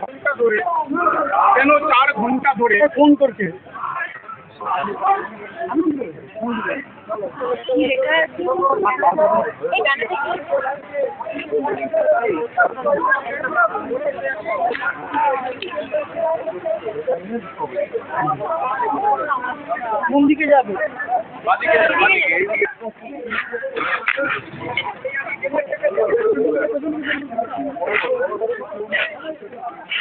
ঘণ্টা ধরে। কেন চার ঘণ্টা ধরে? ফোন করছে? কোন দিকে যাবে?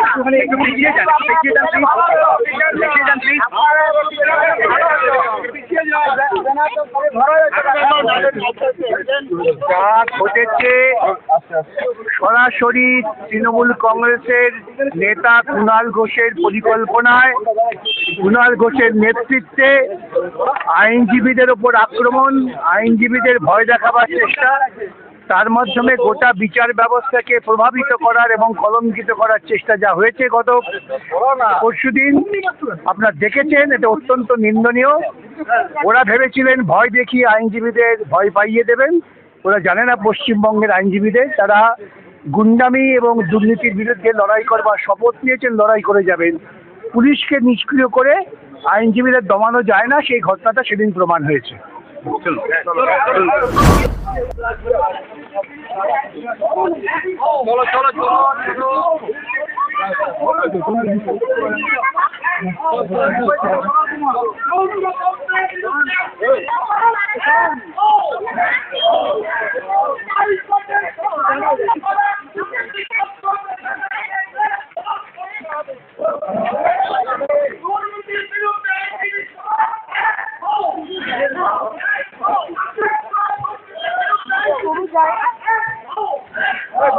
একটুখানি একটু এগিয়ে যান এগিয়ে যান please। এগিয়ে যান please। যা ঘটেছে, সরাসরি তৃণমূল কংগ্রেসের নেতা কুণাল ঘোষের পরিকল্পনায়, কুণাল ঘোষের নেতৃত্বে আইনজীবীদের ওপর আক্রমণ, আইনজীবীদের ভয় দেখাবার চেষ্টা, তার মাধ্যমে গোটা বিচার ব্যবস্থাকে প্রভাবিত করার এবং কলঙ্কিত করার চেষ্টা যা হয়েছে গত পরশুদিন আপনার দেখেছেন, এটা অত্যন্ত নিন্দনীয়। ওরা ভেবেছিলেন ভয় দেখিয়ে আইনজীবীদের ভয় পাইয়ে দেবেন। ওরা জানে না পশ্চিমবঙ্গের আইনজীবীদের তারা গুন্ডামি এবং দুর্নীতির বিরুদ্ধে লড়াই করবার শপথ নিয়েছেন লড়াই করে যাবেন। পুলিশকে নিষ্ক্রিয় করে আইনজীবীদের দমানো যায় না সেই ঘটনাটা সেদিন প্রমাণ হয়েছে।